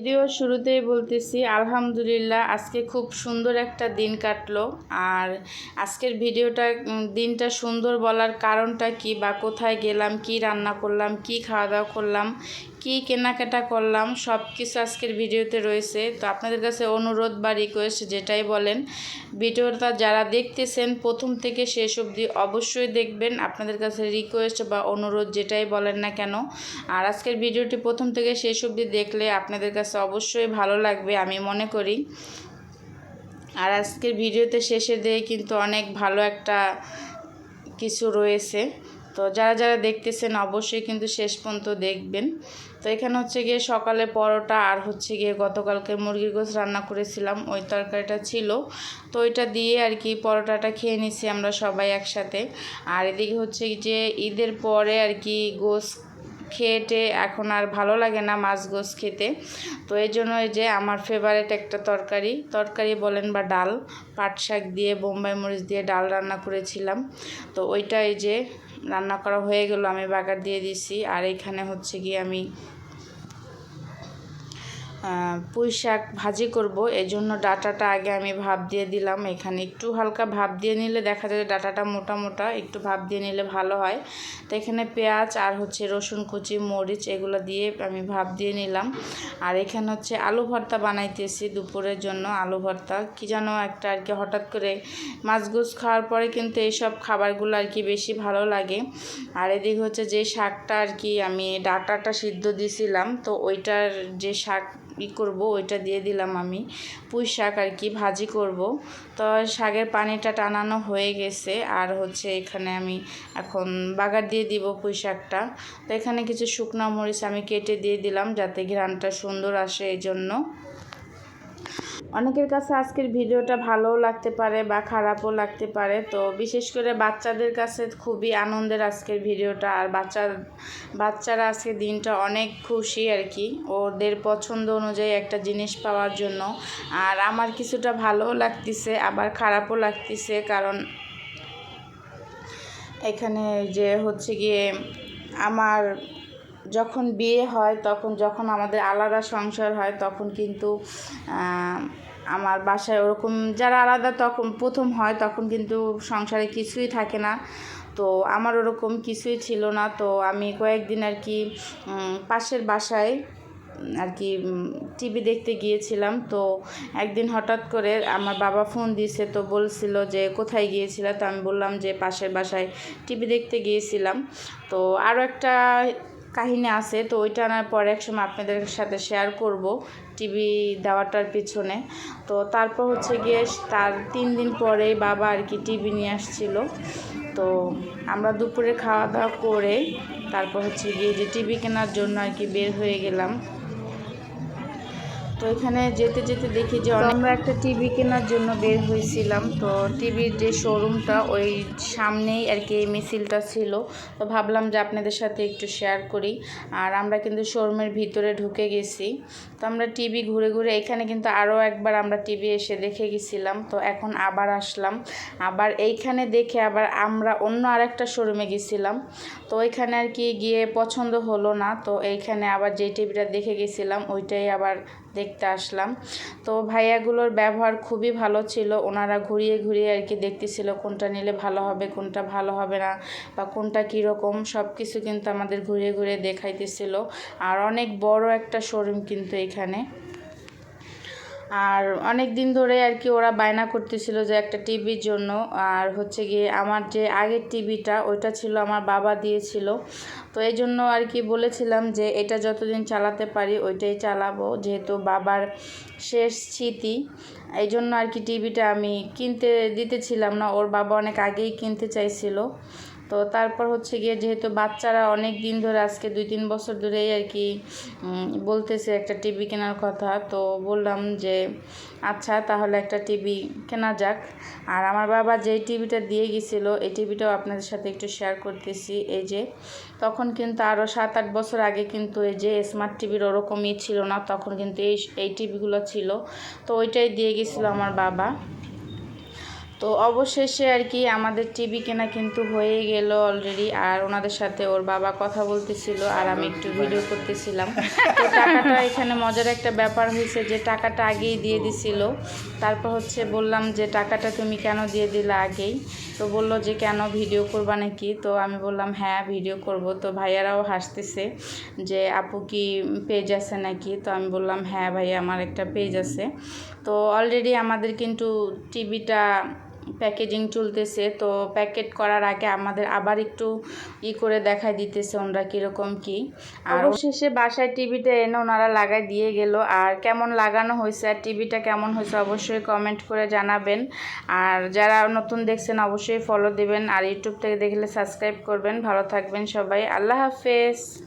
Video শুরুতেই বলতেছি, আলহামদুলিল্লাহ আজকে খুব সুন্দর একটা দিন কাটলো। আর আজকের ভিডিওটা দিনটা সুন্দর বলার কারণটা কি বা কোথায় গেলাম, কি রান্না করলাম, কি খাওয়া দাওয়া করলাম কি কেনাকাটা করলাম সব কিছু আজকের ভিডিওতে রয়েছে। তো আপনাদের কাছে অনুরোধ বা রিকোয়েস্ট যেটাই বলেন, ভিডিওটা যারা দেখতেছেন প্রথম থেকে শেষ অবধি অবশ্যই দেখবেন। আপনাদের কাছে রিকোয়েস্ট বা অনুরোধ যেটাই বলেন না কেন, আর আজকের ভিডিওটি প্রথম থেকে শেষ অবধি দেখলে আপনাদের কাছে অবশ্যই ভালো লাগবে, আমি মনে করি। আর আজকের ভিডিওতে শেষের দিকে কিন্তু অনেক ভালো একটা কিছু রয়েছে। তো যারা যারা দেখতেছেন অবশ্যই কিন্তু শেষ পর্যন্ত দেখবেন। তো এখানে হচ্ছে গিয়ে সকালে পরোটা আর হচ্ছে গিয়ে গতকালকে মুরগির গোস রান্না করেছিলাম, ওই তরকারিটা ছিল। তো ওইটা দিয়ে আর কি পরোটাটা খেয়ে নিছি আমরা সবাই একসাথে। আর এদিকে হচ্ছে যে ঈদের পরে আর কি গোস খেয়েটে এখন আর ভালো লাগে না মাছ গোস খেতে। তো এই জন্য এই যে আমার ফেভারেট একটা তরকারি তরকারি বলেন বা ডাল, পাট শাক দিয়ে বোম্বাই মরিচ দিয়ে ডাল রান্না করেছিলাম। তো ওইটা এই যে রান্না করা হয়ে গেল আমি বাগার দিয়ে দিছি। আর এখানে হচ্ছে গিয়ে আমি পুঁই শাক ভাজি করব। এই জন্য ডাটাটা আগে আমি ভাপ দিয়ে দিলাম। এখানে একটু হালকা ভাপ দিয়ে নিলে দেখা যায় ডাটাটা মোটা মোটা, একটু ভাপ দিয়ে নিলে ভালো হয়। তো এখানে পেঁয়াজ আর হচ্ছে রসুন, কুচি, মরিচ এগুলো দিয়ে আমি ভাপ দিয়ে নিলাম। আর এখানে হচ্ছে আলু ভর্তা বানাইতেছি দুপুরের জন্য, আলু ভর্তা। কি যেন একটা আর কি, হঠাৎ করে মাছ গোছ খাওয়ার পরে কিন্তু এইসব খাবারগুলো আর কি বেশি ভালো লাগে। আর এদিকে হচ্ছে যে শাকটা আর কি আমি ডাটাটা সিদ্ধ দিছিলাম, তো ওইটার যে শাক ই করব, ওইটা দিয়ে দিলাম আমি। পুঁই শাক আর কি ভাজি করব। তো শাকের পানিটা টানানো হয়ে গেছে। আর হচ্ছে এখানে আমি এখন বাগার দিয়ে দিব পুঁই শাকটা। তো এখানে কিছু শুকনো মরিচ আমি কেটে দিয়ে দিলাম যাতে ঘ্রাণটা সুন্দর আসে এই জন্য অনেকের কাছে আজকের ভিডিওটা ভালোও লাগতে পারে বা খারাপও লাগতে পারে। তো বিশেষ করে বাচ্চাদের কাছে খুবই আনন্দের আজকের ভিডিওটা। আর বাচ্চা, বাচ্চারা আজকে দিনটা অনেক খুশি আর কি। ওদের পছন্দ অনুযায়ী একটা জিনিস পাওয়ার জন্য। আর আমার কিছুটা ভালোও লাগতেছে, আবার খারাপও লাগতেছে। কারণ এখানে যে হচ্ছে গিয়ে আমার যখন বিয়ে হয়, তখন যখন আমাদের আলাদা সংসার হয়, তখন কিন্তু আমার বাসায় ওরকম যারা আলাদা তখন প্রথম হয়, তখন কিন্তু সংসারে কিছুই থাকে না। তো আমার ওরকম কিছুই ছিল না। তো আমি কয়েকদিন আর কি পাশের বাসায় আর কি টিভি দেখতে গিয়েছিলাম। তো একদিন হঠাৎ করে আমার বাবা ফোন দিয়েছে, তো বলছিল যে, কোথায় গিয়েছিল? তো আমি বললাম যে, পাশের বাসায় টিভি দেখতে গিয়েছিলাম। তো আরও একটা কাহিনী আছে, তো ওইটা আনার পরে এক সময় আপনাদের সাথে শেয়ার করব টিভি দেওয়াটার পিছনে। তো তারপর হচ্ছে গিয়ে তার তিন দিন পরেই বাবা আর কি টিভি নিয়ে আসছিল। তো আমরা দুপুরে খাওয়া দাওয়া করে তারপর হচ্ছে গিয়ে যে টিভি কেনার জন্য আর কি বের হয়ে গেলাম। তো এখানে যেতে যেতে দেখি যে আমরা একটা টিভি কেনার জন্য বের হয়েছিলাম। তো টিভির যে শোরুমটা ওই সামনেই আর কি এই মিছিলটা ছিল। তো ভাবলাম যে আপনাদের সাথে একটু শেয়ার করি। আর আমরা কিন্তু শোরুমের ভিতরে ঢুকে গেছি। তো আমরা টিভি ঘুরে ঘুরে এখানে কিন্তু আরও একবার আমরা টিভি এসে দেখে গেছিলাম। তো এখন আবার আসলাম। আবার এইখানে দেখে আবার আমরা অন্য আরেকটা শোরুমে গেছিলাম। তো ওইখানে আর কি গিয়ে পছন্দ হলো না। তো এইখানে আবার যে টিভিটা দেখে গেছিলাম ওইটাই আবার দেখতে আসলাম। তো ভাইয়াগুলোর ব্যবহার খুবই ভালো ছিল। ওনারা ঘুরিয়ে ঘুরিয়ে আর কি দেখতেছিল কোনটা নিলে ভালো হবে, কোনটা ভালো হবে না বা কোনটা কীরকম সব কিছু কিন্তু আমাদের ঘুরিয়ে ঘুরিয়ে দেখাইতেছিল। আর অনেক বড় একটা শোরুম কিন্তু এখানে। আর অনেক দিন ধরে আর কি ওরা বায়না করতেছিল যে একটা টিভির জন্য। আর হচ্ছে গিয়ে আমার যে আগের টিভিটা ওইটা ছিল আমার বাবা দিয়েছিল। তো এই জন্য আর কি বলেছিলাম যে এটা যতদিন চালাতে পারি ওইটাই চালাবো, যেহেতু বাবার শেষ স্মৃতি। এই জন্য আর কি টিভিটা আমি কিনতে দিতেছিলাম না, ওর বাবা অনেক আগেই কিনতে চাইছিল। তো তারপর হচ্ছে গিয়ে যেহেতু বাচ্চারা অনেক দিন ধরে আজকে দুই, তিন বছর ধরেই আর কি বলতেছে একটা টিভি কেনার কথা, তো বললাম যে আচ্ছা তাহলে একটা টিভি কেনা যাক। আর আমার বাবা যেই টিভিটা দিয়ে গেছিল, এই টিভিটাও আপনাদের সাথে একটু শেয়ার করতেছি, এই যে তখন কিন্তু আরও সাত, আট বছর আগে কিন্তু এই যে স্মার্ট টিভির ওরকমই ছিল না, তখন কিন্তু এই এই টিভিগুলো ছিল। তো ওইটাই দিয়ে গেছিল আমার বাবা। তো অবশেষে আর কি আমাদের টিভি কেনা কিন্তু হয়ে গেল অলরেডি আর ওনাদের সাথে ওর বাবা কথা বলতেছিল আর আমি একটু ভিডিও করতেছিলাম। তো টাকাটা এখানে মজার একটা ব্যাপার হয়েছে যে টাকাটা আগেই দিয়ে দিছিল। তারপর হচ্ছে বললাম যে টাকাটা তুমি কেন দিয়ে দিলে আগেই? তো বলল যে কেন ভিডিও করবা নাকি? তো আমি বললাম হ্যাঁ ভিডিও করব। তো ভাইয়ারাও হাসতেছে যে, আপু কি পেজ আছে নাকি? তো আমি বললাম হ্যাঁ ভাইয়া, আমার একটা পেজ আছে। তো অলরেডি আমাদের কিন্তু টিভিটা প্যাকেজিং চলতেছে তো প্যাকেট করার আগে আমাদের আবার একটু ই করে দেখাই দিতেছে ওনারা কীরকম কি। আর অবশেষে বাসায় টিভিটা এনে ওনারা লাগাই দিয়ে গেল। আর কেমন লাগানো হয়েছে আর টিভিটা কেমন হয়েছে অবশ্যই কমেন্ট করে জানাবেন। আর যারা নতুন দেখছেন অবশ্যই ফলো দিবেন। আর ইউটিউব থেকে দেখলে সাবস্ক্রাইব করবেন। ভালো থাকবেন সবাই। আল্লাহ হাফেজ।